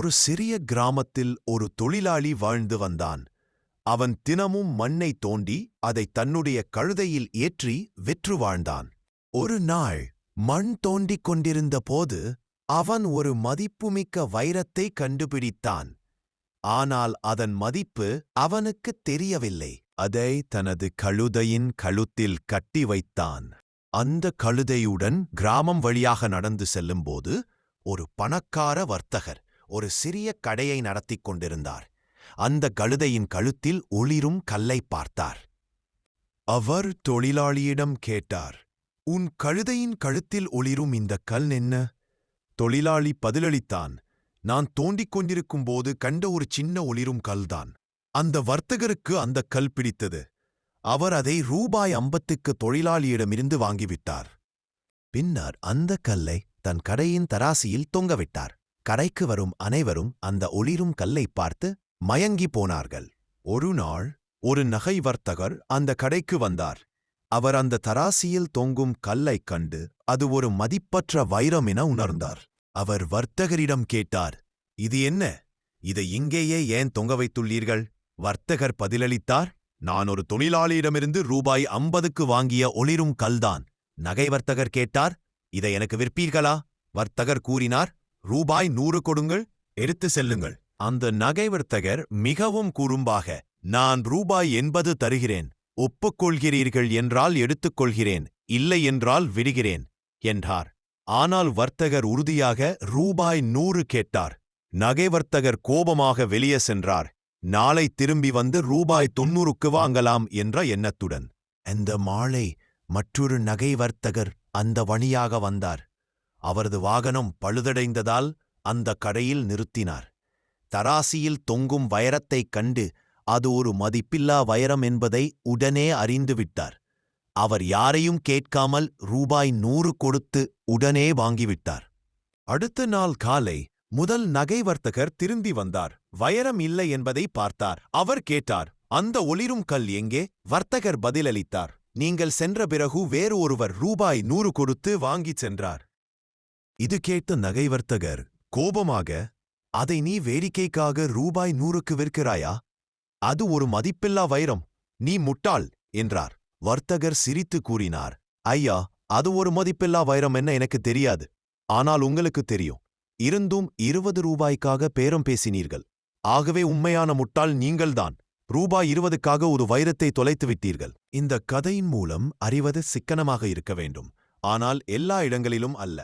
ஒரு சிறிய கிராமத்தில் ஒரு தொழிலாளி வாழ்ந்து வந்தான். அவன் தினமும் மண்ணை தோண்டி அதை தன்னுடைய கழுதையில் ஏற்றி விற்று வாழ்ந்தான். ஒரு நாள் மண் தோண்டிக் கொண்டிருந்த போது அவன் ஒரு மதிப்புமிக்க வைரத்தை கண்டுபிடித்தான். ஆனால் அதன் மதிப்பு அவனுக்குத் தெரியவில்லை. அதை தனது கழுதையின் கழுத்தில் கட்டி வைத்தான். அந்த கழுதையுடன் கிராமம் வழியாக நடந்து செல்லும்போது ஒரு பணக்கார வர்த்தகர் ஒரு சிறிய கடையை நடத்திக் கொண்டிருந்தார். அந்த கழுதையின் கழுத்தில் ஒளிரும் கல்லை பார்த்தார். அவர் தொழிலாளியிடம் கேட்டார் உன் கழுதையின் கழுத்தில் ஒளிரும் இந்த கல் என்ன? தொழிலாளி பதிலளித்தான் நான் தோண்டிக் கொண்டிருக்கும் போது கண்ட ஒரு சின்ன ஒளிரும் கல்தான். அந்த வர்த்தகருக்கு அந்த கல் பிடித்தது. அவர் அதை ரூபாய் ஐம்பத்துக்கு தொழிலாளியிடமிருந்து வாங்கிவிட்டார். பின்னர் அந்த கல்லை தன் கடையின் தராசியில் தொங்கவிட்டார் கடைக்கு வரும் அனைவரும் அந்த ஒளிரும் கல்லை பார்த்து மயங்கி போனார்கள். ஒரு நாள் ஒரு நகை வர்த்தகர் அந்த கடைக்கு வந்தார். அவர் அந்த தராசியில் தொங்கும் கல்லைக் கண்டு அது ஒரு மதிப்பற்ற வைரம் என உணர்ந்தார். அவர் வர்த்தகரிடம் கேட்டார் இது என்ன? இதை இங்கேயே ஏன் தொங்க வைத்துள்ளீர்கள்? வர்த்தகர் பதிலளித்தார் நான் ஒரு தொழிலாளியிடமிருந்து ரூபாய் அம்பதுக்கு வாங்கிய ஒளிரும் கல்தான். நகை வர்த்தகர் கேட்டார் இதை எனக்கு விற்பீர்களா? வர்த்தகர் கூறினார் ரூபாய் நூறு கொடுங்கள் எடுத்து செல்லுங்கள். அந்த நகை வர்த்தகர் மிகவும் குறும்பாக நான் ரூபாய் எண்பது தருகிறேன் ஒப்புக்கொள்கிறீர்கள் என்றால் எடுத்துக்கொள்கிறேன் இல்லை என்றால் விடுகிறேன் என்றார். ஆனால் வர்த்தகர் உறுதியாக ரூபாய் நூறு கேட்டார். நகை வர்த்தகர் கோபமாக வெளியே சென்றார். நாளை திரும்பி வந்து ரூபாய் தொன்னூறுக்கு வாங்கலாம் என்ற எண்ணத்துடன். அந்த மாலை மற்றொரு நகை வர்த்தகர் அந்த வழியாக வந்தார். அவரது வாகனம் பழுதடைந்ததால் அந்த கடையில் நிறுத்தினார். தராசியில் தொங்கும் வைரத்தைக் கண்டு அது ஒரு மதிப்பில்லா வைரம் என்பதை உடனே அறிந்துவிட்டார் அவர் யாரையும் கேட்காமல் ரூபாய் நூறு கொடுத்து உடனே வாங்கிவிட்டார். அடுத்த நாள் காலை முதல் நகை வர்த்தகர் திரும்பி வந்தார். வைரம் இல்லை என்பதை பார்த்தார். அவர் கேட்டார் அந்த ஒளிரும் கல் எங்கே? வர்த்தகர் பதிலளித்தார் நீங்கள் சென்ற பிறகு வேறு ஒருவர் ரூபாய் நூறு கொடுத்து வாங்கிச் சென்றார். இது கேட்ட நகை வர்த்தகர் கோபமாக அதை நீ வேடிக்கைக்காக ரூபாய் நூறுக்கு விற்கிறாயா? அது ஒரு மதிப்பில்லா வைரம். நீ முட்டாள் என்றார். வர்த்தகர் சிரித்து கூறினார் ஐயா அது ஒரு மதிப்பில்லா வைரம் என்ன எனக்கு தெரியாது. ஆனால் உங்களுக்கு தெரியும். இருந்தும் இருபது ரூபாய்க்காக பேரம் பேசினீர்கள். ஆகவே உண்மையான முட்டாள் நீங்கள்தான். ரூபாய் இருபதுக்காக ஒரு வைரத்தை தொலைத்து விட்டீர்கள். இந்த கதையின் மூலம் அறிவது சிக்கனமாக இருக்க வேண்டும். ஆனால் எல்லா இடங்களிலும் அல்ல.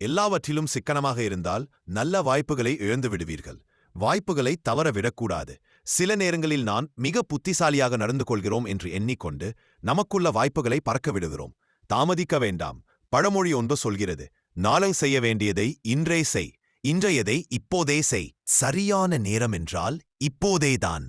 எல்லாவற்றிலும் சிக்கனமாக இருந்தால் நல்ல வாய்ப்புகளை இழந்து விடுவீர்கள். வாய்ப்புகளை தவற விடக்கூடாது சில நேரங்களில் நான் மிக புத்திசாலியாக நடந்து கொள்கிறோம் என்று எண்ணிக்கொண்டு நமக்குள்ள வாய்ப்புகளை பறக்க விடுகிறோம். தாமதிக்க வேண்டாம். பழமொழி ஒன்று சொல்கிறது நாளை செய்ய வேண்டியதை இன்றே செய். இன்றையதை இப்போதே செய். சரியான நேரம் என்றால் இப்போதேதான்.